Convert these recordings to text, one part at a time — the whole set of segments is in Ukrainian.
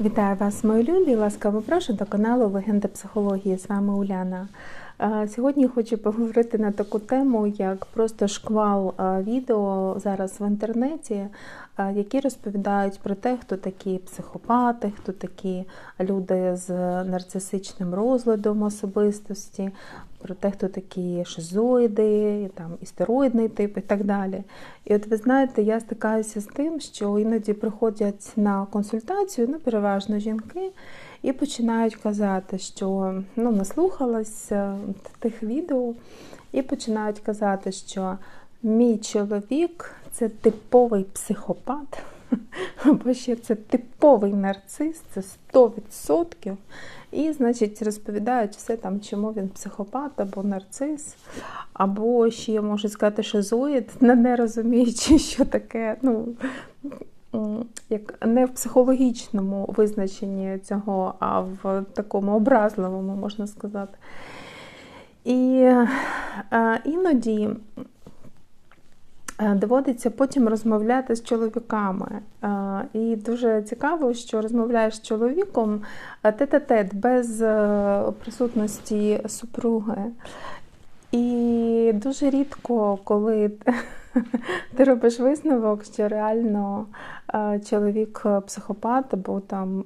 Вітаю вас, мої любі! Ласкаво прошу до каналу Легенда психології. З вами Уляна. Сьогодні хочу поговорити на таку тему, як просто шквал відео зараз в інтернеті, які розповідають про те, хто такі психопати, хто такі люди з нарцисичним розладом особистості, про те, хто такі шизоїди, там істероїдний тип і так далі. І от ви знаєте, я стикаюся з тим, що іноді приходять на консультацію, ну переважно жінки, і починають казати, що ну, наслухалася тих відео, і починають казати, що мій чоловік це типовий психопат, або ще це типовий нарцис, це 100%. І, значить, розповідають все там, чому він психопат або нарцис, або ще можуть сказати, шизоїд, не розуміючи, що таке, ну. Як не в психологічному визначенні цього, а в такому образливому, можна сказати. І е, іноді е, доводиться потім розмовляти з чоловіками. Е, і дуже цікаво, що розмовляєш з чоловіком тет-а-тет, без присутності супруги. Дуже рідко, коли ти робиш висновок, що реально чоловік психопат, або там,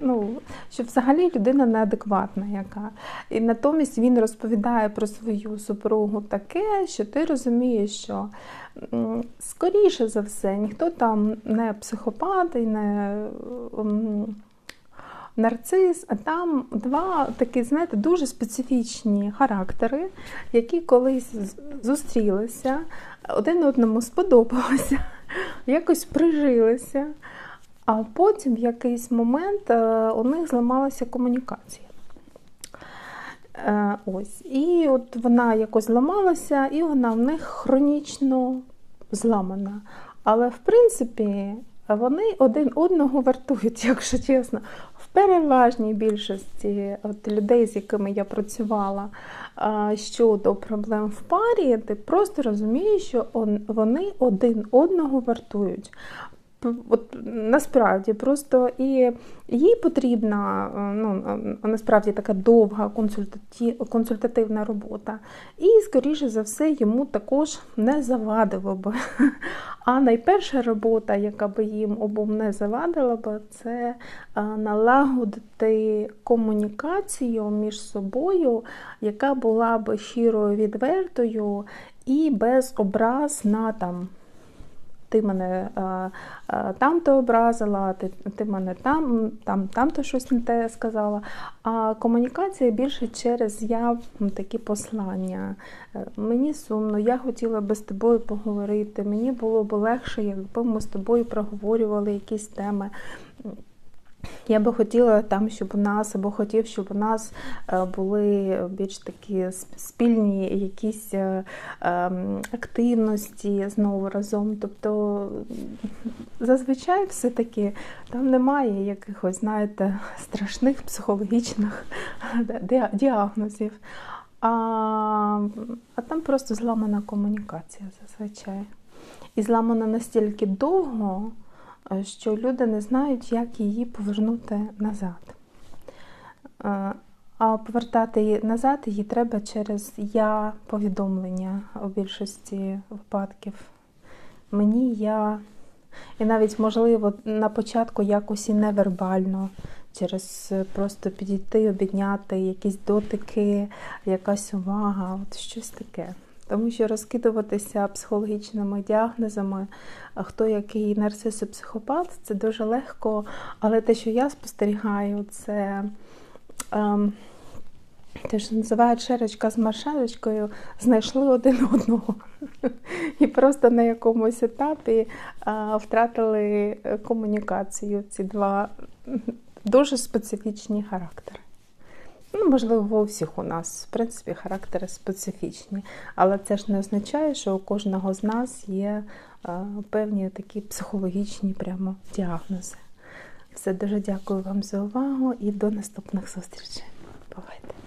ну, що взагалі людина неадекватна яка. І натомість він розповідає про свою супругу таке, що ти розумієш, що скоріше за все, ніхто там не психопат і не нарцис, там два такі, знаєте, дуже специфічні характери, які колись зустрілися, один одному сподобалося, якось прижилися, а потім в якийсь момент е, у них зламалася комунікація. Е, ось. І от вона якось зламалася, і вона в них хронічно зламана. Але в принципі вони один одного вартують, якщо чесно переважній більшості от людей, з якими я працювала щодо проблем в парі, ти просто розумієш, що вони один одного вартують. От Насправді просто і їй потрібна ну, насправді така довга консультативна робота. І, скоріше за все, йому також не завадило би. А найперша робота, яка би їм обом не завадила би, це налагодити комунікацію між собою, яка була би щирою відвертою і без образ на там ти мене там-то образила, ти ти мене там, там, там-то щось не те сказала. А комунікація більше через я такі послання. Е, мені сумно, я хотіла би з тобою поговорити. Мені було б легше, якби ми з тобою проговорювали якісь теми. Я би хотіла там, щоб у нас, або хотів, щоб у нас е, були більш такі спільні якісь е, ем, активності знову разом. Тобто зазвичай все-таки там немає якихось, знаєте, страшних психологічних діагнозів. А, а там просто зламана комунікація зазвичай. І зламана настільки довго. Е, що люди не знають, як її повернути назад. Е, а повертати її назад її треба через я-повідомлення у більшості випадків. Мені я. І навіть, можливо, на початку якось і невербально, через просто підійти, обідняти, якісь дотики, якась увага, от щось таке. Тому що розкидуватися психологічними діагнозами, хто який нарцис і психопат, це дуже легко. Але те, що я спостерігаю, це ем, те, що називають шеречка з маршалечкою, знайшли один одного. І просто на якомусь етапі втратили комунікацію ці два дуже специфічні характери. Ну, Можливо, у всіх у нас, в принципі, характери специфічні, але це ж не означає, що у кожного з нас є певні такі психологічні прямо діагнози. Все, дуже дякую вам за увагу і до наступних зустрічей. Бувайте!